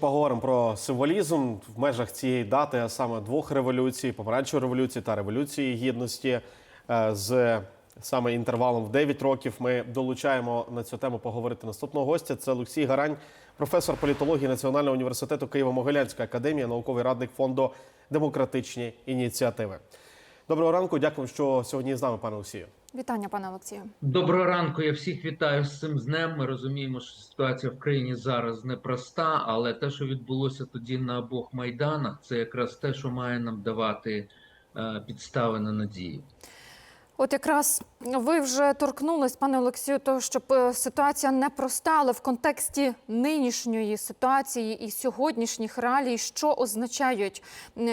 Поговоримо про символізм в межах цієї дати, а саме двох революцій: помаранчевої революції та революції гідності. Е, З саме інтервалом в 9 років ми долучаємо на цю тему поговорити наступного гостя. Це Олексій Гарань, професор політології Національного університету Києво-Могилянська академія, науковий радник фонду демократичні ініціативи. Доброго ранку, дякую, що сьогодні з нами, пане Олексію. Вітання, пане Олексію. Доброго ранку. Я всіх вітаю з цим днем. Ми розуміємо, що ситуація в країні зараз непроста, але те, що відбулося тоді на обох майданах, це якраз те, що має нам давати е, підстави на надію. От якраз ви вже торкнулись, пане Олексію, того, що е, ситуація непроста, але в контексті нинішньої ситуації і сьогоднішніх реалій, що означають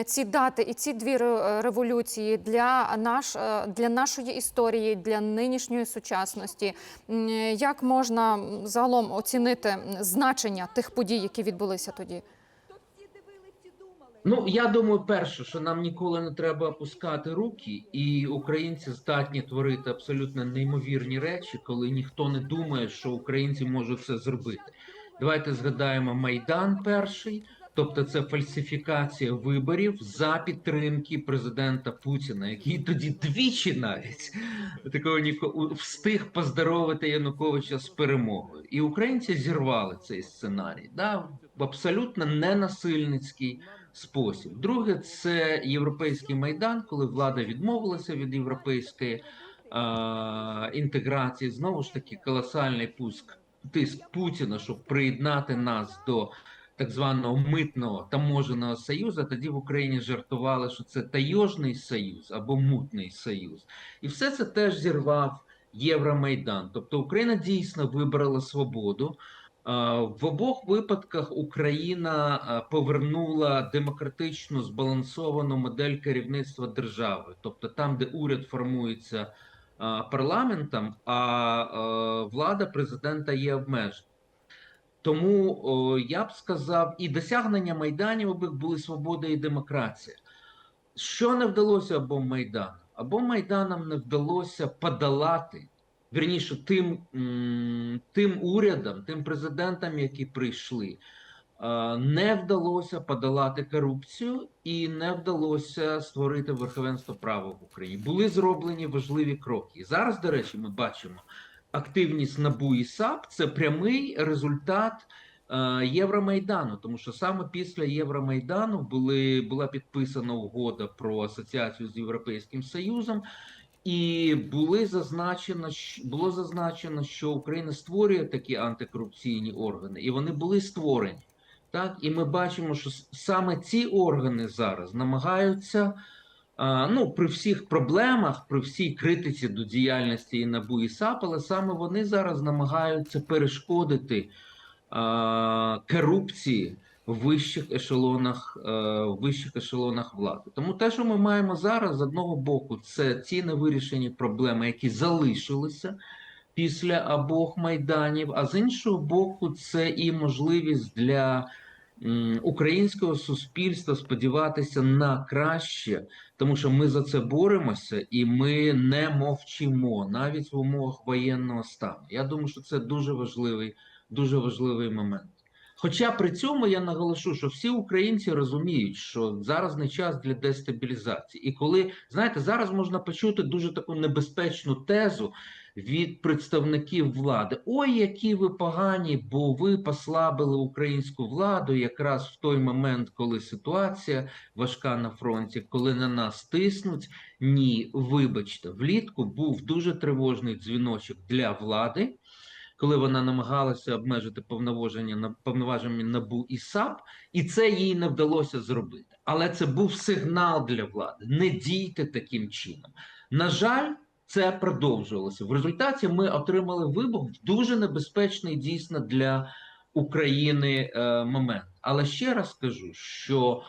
ці дати і ці дві революції для наш е, для нашої історії, для нинішньої сучасності. Як можна загалом оцінити значення тих подій, які відбулися тоді? Ну я думаю, перше, що нам ніколи не треба опускати руки, і українці здатні творити абсолютно неймовірні речі, коли ніхто не думає, що українці можуть це зробити. Давайте згадаємо Майдан перший, тобто це фальсифікація виборів за підтримки президента Путіна, який тоді двічі навіть такого ніко встиг поздоровити Януковича з перемогою. І українці зірвали цей сценарій. Да? Абсолютно ненасильницький спосіб. Друге, це європейський майдан, коли влада відмовилася від європейської е, інтеграції. Знову ж таки, колосальний пуск тиск Путіна, щоб приєднати нас до так званого митного таможеного союзу. Тоді в Україні жартували, що це тайожний союз або мутний союз, і все це теж зірвав Євромайдан. Тобто Україна дійсно вибрала свободу. В обох випадках Україна повернула демократичну збалансовану модель керівництва держави, тобто там, де уряд формується парламентом, а влада президента є обмежена. Тому я б сказав, і досягнення майданів обох були свобода і демократія. Що не вдалося обом майданам? Обом майданам не вдалося подолати вірніше тим, тим урядам, тим президентам, які прийшли, е, не вдалося подолати корупцію і не вдалося створити верховенство права в Україні. Були зроблені важливі кроки. Зараз, до речі, ми бачимо активність НАБУ і САП це прямий результат. е, Євромайдану, тому що саме після Євромайдану були була підписана угода про асоціацію з Європейським Союзом, і були зазначено, було зазначено, що Україна створює такі антикорупційні органи, і вони були створені. Так, і ми бачимо, що саме ці органи зараз намагаються, ну, при всіх проблемах, при всій критиці до діяльності і НАБУ і САП, але саме вони зараз намагаються перешкодити корупції вищих ешелонах, е, в вищих ешелонах влади. Тому те, що ми маємо зараз, з одного боку, це ці невирішені проблеми, які залишилися після обох майданів, а з іншого боку, це і можливість для українського суспільства сподіватися на краще, тому що ми за це боремося і ми не мовчимо навіть в умовах воєнного стану. Я думаю, що це дуже важливий, дуже важливий момент. Хоча при цьому я наголошу, що всі українці розуміють, що зараз не час для дестабілізації. І коли знаєте, зараз можна почути дуже таку небезпечну тезу від представників влади: ой, які ви погані, бо ви послабили українську владу якраз в той момент, коли ситуація важка на фронті, коли на нас тиснуть. Ні, вибачте, влітку був дуже тривожний дзвіночок для влади коли вона намагалася обмежити повноваження на повноваження НАБУ і САП, і це їй не вдалося зробити. Але це був сигнал для влади: не дійте таким чином. На жаль, це продовжувалося. В результаті ми отримали вибух дуже небезпечний дійсно для України е, момент. Але ще раз скажу, що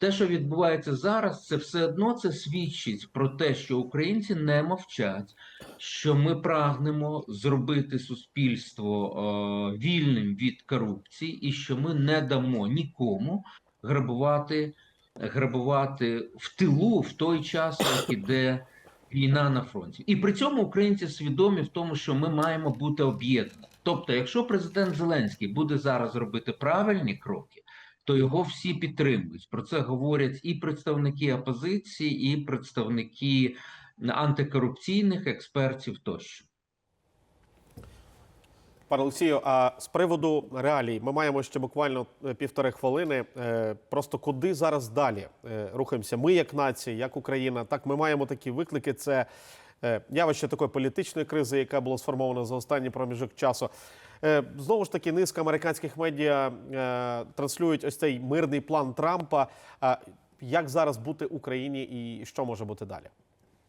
те, що відбувається зараз, це все одно це свідчить про те, що українці не мовчать, що ми прагнемо зробити суспільство е, вільним від корупції, і що ми не дамо нікому грабувати, грабувати в тилу в той час, як іде війна на фронті. І при цьому українці свідомі в тому, що ми маємо бути об'єднані. Тобто, якщо президент Зеленський буде зараз робити правильні кроки, то його всі підтримують. Про це говорять і представники опозиції, і представники антикорупційних експертів тощо. Пане Олексію, а з приводу реалій, ми маємо ще буквально е, півтори хвилини. Е, Просто куди зараз далі е, рухаємося? Ми, як нація, як Україна, так ми маємо такі виклики. Це явище такої політичної кризи, яка була сформована за останній проміжок часу. Е, Знову ж таки, низка американських медіа е, транслюють ось цей мирний план Трампа. А Як зараз бути Україні і що може бути далі?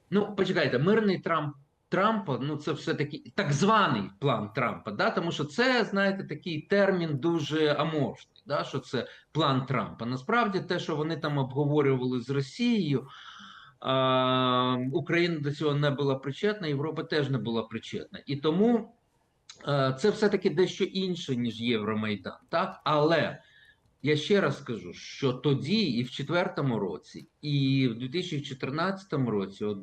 Ну, почекайте, мирний Трамп Трампа, ну це все-таки так званий план Трампа, да? тому що це, знаєте, такий термін дуже аморфний, да? що це план Трампа. Насправді, те, що вони там обговорювали з Росією, Україна до цього не була причетна, Європа теж не була причетна. І тому е, це все-таки дещо інше, ніж Євромайдан. Так? Але я ще раз скажу, що тоді, і в четвертому році, і в 2014 році от,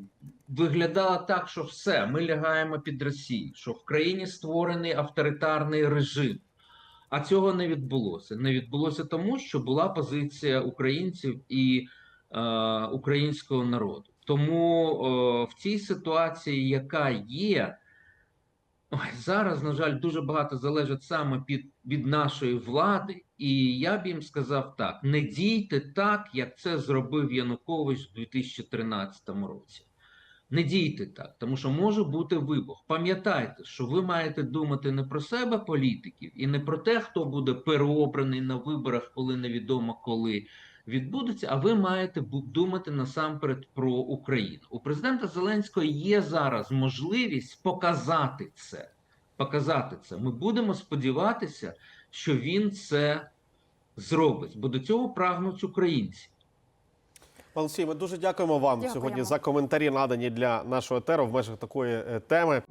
виглядало так, що все, ми лягаємо під Росію, що в країні створений авторитарний режим. А цього не відбулося. Не відбулося тому, що була позиція українців і е, українського народу. Тому е, в цій ситуації, яка є, Ой, зараз, на жаль, дуже багато залежить саме під, від нашої влади, і я б їм сказав так: не дійте так, як це зробив Янукович у 2013 році. Не дійте так, тому що може бути вибух. Пам'ятайте, що ви маєте думати не про себе, політиків, і не про те, хто буде переобраний на виборах, коли невідомо коли відбудеться. А ви маєте думати насамперед про Україну. У президента Зеленського є зараз можливість показати це. Показати це. Ми будемо сподіватися, що він це зробить, бо до цього прагнуть українці. Пане Олексію, ми дуже дякуємо вам Дякуємо. сьогодні за коментарі, надані для нашого етеру в межах такої е, теми.